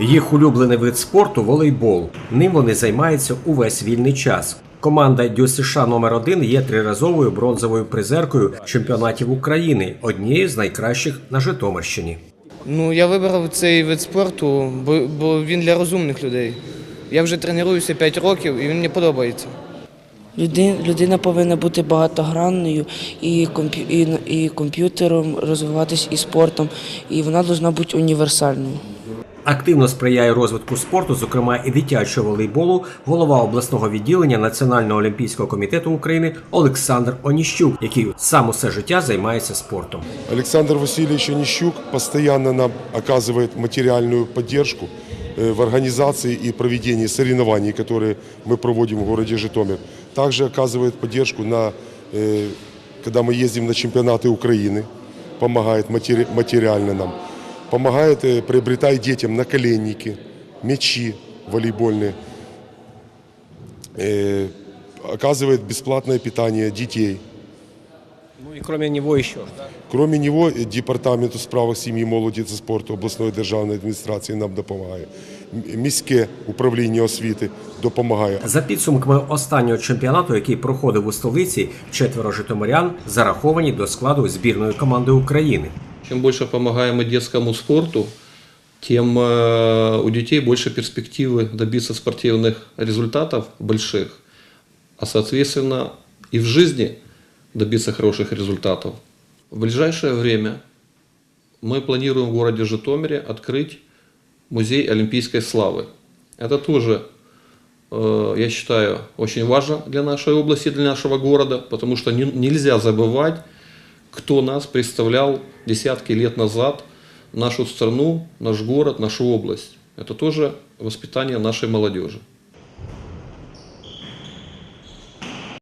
Їх улюблений вид спорту волейбол. Ним вони займаються увесь вільний час. Команда ДЮСШ номер 1 є триразовою бронзовою призеркою чемпіонатів України, однією з найкращих на Житомирщині. Ну, я вибрав цей вид спорту, бо, бо він для розумних людей. Я вже тренуюся 5 років і він мені подобається. Людина, людина повинна бути багатогранною і, комп'ю, і, і комп'ютером розвиватись, і спортом, і вона повинна бути універсальною. Активно сприяє розвитку спорту, зокрема і дитячого волейболу, голова обласного відділення Національного олімпійського комітету України Олександр Оніщук, який сам усе життя займається спортом. Александр Васильевич Онищук постоянно нам оказывает материальную поддержку э, в организации и проведении соревнований, которые мы проводим в городе Житомир. Также оказывает поддержку, на, э, когда мы ездим на чемпионаты Украины, помогает матери- материально нам. Помогает, э, приобретая детям наколенники, мячи волейбольные. Э, Оказывает бесплатное питание детей. Ну і крім нього ще. Кроме него, э, Департамент у справах сім'ї, молоді та спорту обласної державної адміністрації нам допомагає. М- Міське управління освіти допомагає. За підсумками останнього чемпіонату, який проходив у столиці, четверо житомирян зараховані до складу збірної команди України. Чем больше помогаем мы детскому спорту, тем э, у детей больше перспективы добиться спортивных результатов больших, а соответственно и в жизни добиться хороших результатов. В ближайшее время мы планируем в городе Житомире открыть музей олимпийской славы. Это тоже, э, я считаю, очень важно для нашей области, для нашего города, потому что не- нельзя забывать, кто нас представлял десятки лет назад, нашу страну, наш город, нашу область. Это тоже воспитание нашей молодежи.